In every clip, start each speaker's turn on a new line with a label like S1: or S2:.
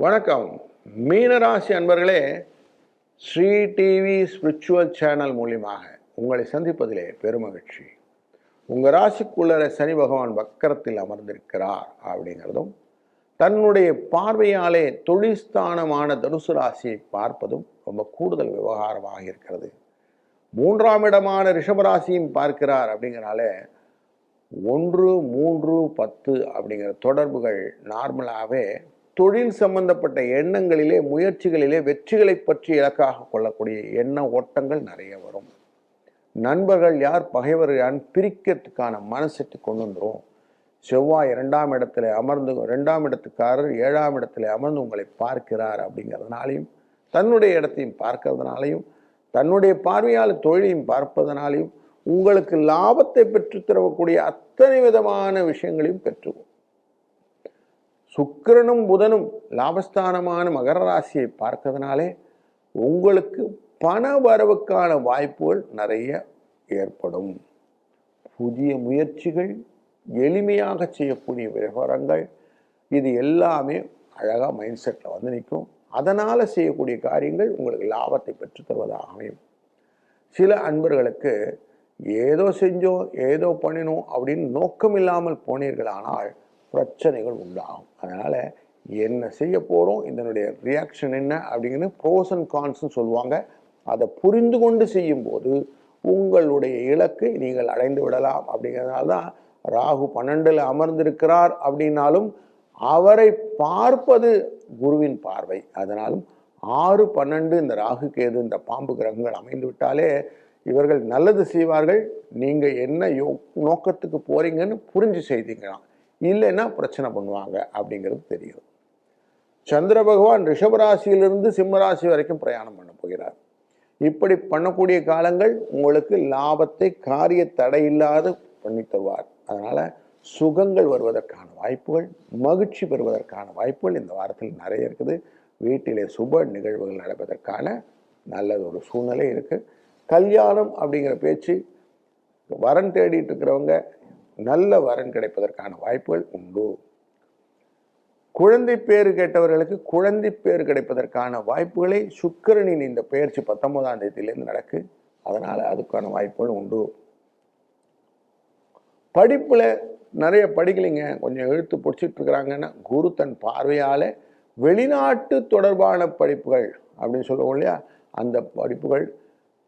S1: வணக்கம். மீனராசி அன்பர்களே ஸ்ரீ டிவி ஸ்பிரிச்சுவல் சேனல் மூலியமாக உங்களை சந்திப்பதிலே பெருமகிழ்ச்சி உங்கள் ராசிக்குள்ளர சனி பகவான் வக்கரத்தில் அமர்ந்திருக்கிறார் அப்படிங்கிறதும் தன்னுடைய பார்வையாலே தொழில்ஸ்தானமான தனுசு ராசியை பார்ப்பதும் ரொம்ப கூடுதல் விவகாரமாக இருக்கிறது. மூன்றாம் இடமான ரிஷபராசியும் பார்க்கிறார் அப்படிங்கிறனால ஒன்று மூன்று பத்து அப்படிங்கிற தொடர்புகள் நார்மலாகவே தொழில் சம்பந்தப்பட்ட எண்ணங்களிலே முயற்சிகளிலே வெற்றிகளை பற்றி இலக்காக கொள்ளக்கூடிய எண்ண ஓட்டங்கள் நிறைய வரும். நண்பர்கள் யார் பகைவர் யார் பிரிக்கிறதுக்கான மனசெட்டு கொண்டு வந்துடும் செவ்வாய் இரண்டாம் இடத்துல அமர்ந்து ரெண்டாம் இடத்துக்காரர் ஏழாம் இடத்துல அமர்ந்து உங்களை பார்க்கிறார் அப்படிங்கிறதுனாலையும் தன்னுடைய இடத்தையும் பார்க்கறதுனாலையும் தன்னுடைய பார்வையால் தொழிலையும் பார்ப்பதனாலையும் உங்களுக்கு லாபத்தை பெற்றுத் தரக்கூடிய அத்தனை விதமான விஷயங்களையும் பெற்றுவோம் சுக்கிரனும் புதனும் லாபஸ்தானமான மகர ராசியை பார்க்கறதுனாலே உங்களுக்கு பண வரவுக்கான வாய்ப்புகள் நிறைய ஏற்படும். புதிய முயற்சிகள் எளிமையாக செய்யக்கூடிய விவரங்கள் இது எல்லாமே அழகாக மைண்ட் செட்டில் வந்து நிற்கும். அதனால் செய்யக்கூடிய காரியங்கள் உங்களுக்கு லாபத்தை பெற்று தருவதாக அமையும். சில அன்பர்களுக்கு ஏதோ செஞ்சோம் ஏதோ பண்ணினோம் அப்படின்னு நோக்கம் இல்லாமல் போனீர்களானால் பிரச்சனைகள் உண்டாகும். அதனால் என்ன செய்ய போகிறோம் இதனுடைய ரியாக்ஷன் என்ன? அப்படிங்கிறது ப்ரோஸ் அண்ட் கான்ஸ்னு சொல்லுவாங்க. அதை புரிந்து கொண்டு செய்யும்போது உங்களுடைய இலக்கை நீங்கள் அடைந்து விடலாம். அப்படிங்கிறதுனால தான் ராகு பன்னெண்டில் அமர்ந்திருக்கிறார் அப்படின்னாலும் அவரை பார்ப்பது குருவின் பார்வை. அதனாலும் ஆறு பன்னெண்டு இந்த ராகு கேது இந்த பாம்பு கிரகங்கள் அமைந்து விட்டாலே இவர்கள் நல்லது செய்வார்கள். நீங்கள் என்ன யோ நோக்கத்துக்கு போகிறீங்கன்னு புரிஞ்சு செய்தீங்களாம். இல்லைன்னா பிரச்சனை பண்ணுவாங்க அப்படிங்கிறது தெரியும். சந்திர பகவான் ரிஷபராசியிலிருந்து சிம்மராசி வரைக்கும் பிரயாணம் பண்ண போகிறார். இப்படி பண்ணக்கூடிய காலங்கள் உங்களுக்கு லாபத்தை காரிய தடை இல்லாது பண்ணி தருவார். அதனால் சுகங்கள் வருவதற்கான வாய்ப்புகள் மகிழ்ச்சி பெறுவதற்கான வாய்ப்புகள் இந்த வாரத்தில் நிறைய இருக்குது. வீட்டிலே சுப நிகழ்வுகள் நடப்பதற்கான நல்லது ஒரு சூழ்நிலை இருக்குது கல்யாணம் அப்படிங்கிற பேச்சு வரன் தேடிட்டு இருக்கிறவங்க நல்ல வரன் கிடைப்பதற்கான வாய்ப்புகள் உண்டு. குழந்தை பேர் கேட்டவர்களுக்கு குழந்தை பேர் கிடைப்பதற்கான வாய்ப்புகளை சுக்கரனின் இந்த பயிற்சி பத்தொன்பதாம் தேதியிலேருந்து நடக்கு. அதனால் அதுக்கான வாய்ப்புகள் உண்டு. படிப்பில் நிறைய படிக்கலைங்க கொஞ்சம் எழுத்து பிடிச்சிட்டு இருக்கிறாங்கன்னா குரு தன் பார்வையால் வெளிநாட்டு தொடர்பான படிப்புகள் அப்படின்னு சொல்லுவோம் இல்லையா? அந்த படிப்புகள்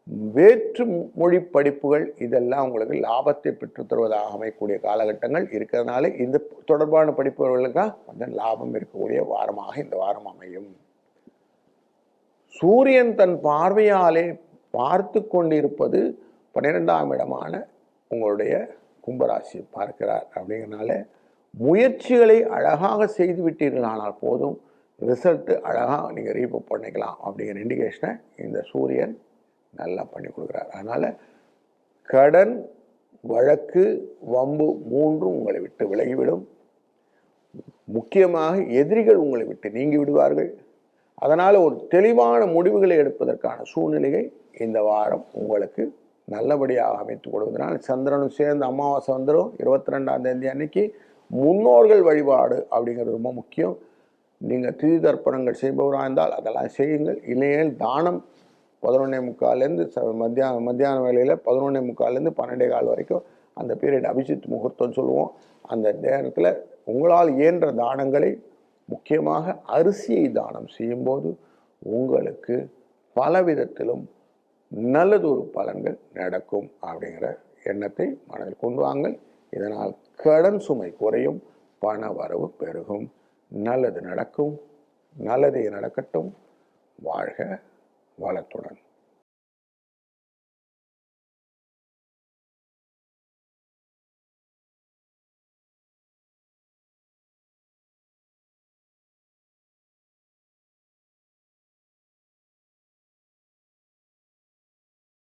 S1: வேற்று மொழி படிப்புகள் இதெல்லாம் உங்களுக்கு லாபத்தை பெற்று தருவதாக அமையக்கூடிய காலகட்டங்கள் இருக்கிறதுனால இந்த தொடர்பான படிப்புகளுக்கு கொஞ்சம் லாபம் இருக்கக்கூடிய வாரமாக இந்த வாரம் அமையும். சூரியன் தன் பார்வையாலே பார்த்து கொண்டிருப்பது பன்னிரெண்டாம் இடமான உங்களுடைய கும்பராசி பார்க்கிறார். அப்படிங்கிறனால முயற்சிகளை அழகாக செய்து விட்டீர்களானால் போதும் ரிசல்ட்டு அழகாக நீங்கள் ரீப் பண்ணிக்கலாம் அப்படிங்கிற இண்டிகேஷனை இந்த சூரியன் நல்லா பண்ணி கொடுக்குறார். அதனால் கடன் வழக்கு வம்பு மூன்றும் உங்களை விட்டு விலகிவிடும். முக்கியமாக எதிரிகள் உங்களை விட்டு நீங்கி விடுவார்கள். அதனால் ஒரு தெளிவான முடிவுகளை எடுப்பதற்கான சூழ்நிலையை இந்த வாரம் உங்களுக்கு நல்லபடியாக அமைத்து கொடுவதனால் சந்திரனும் சேர்ந்து அமாவாசை வந்துடும் இருபத்தி ரெண்டாம் தேதி அன்னைக்கு முன்னோர்கள் வழிபாடு அப்படிங்கிறது ரொம்ப முக்கியம். நீங்கள் திதி தர்ப்பணங்கள் செய்பவராக இருந்தால் அதெல்லாம் செய்யுங்கள். இல்லையேல் தானம் பதினொன்னே முக்கால்லேருந்து ச மத்தியான மத்தியான வேலையில் பதினொன்னே முக்கால்லேருந்து பன்னெண்டே கால் வரைக்கும் அந்த பீரியட் அபிஜித் முகூர்த்தம் சொல்லுவோம். அந்த நேரத்தில் உங்களால் இயன்ற தானங்களை முக்கியமாக அரிசியை தானம் செய்யும்போது உங்களுக்கு பல விதத்திலும் நல்லதொரு பலன்கள் நடக்கும் அப்படிங்கிற எண்ணத்தை மனதில் கொண்டு வாங்கள். இதனால் கடன் சுமை குறையும் பண வரவு பெருகும். நல்லது நடக்கும் நல்லதே நடக்கட்டும். வாழ்க வாழத்துடன்.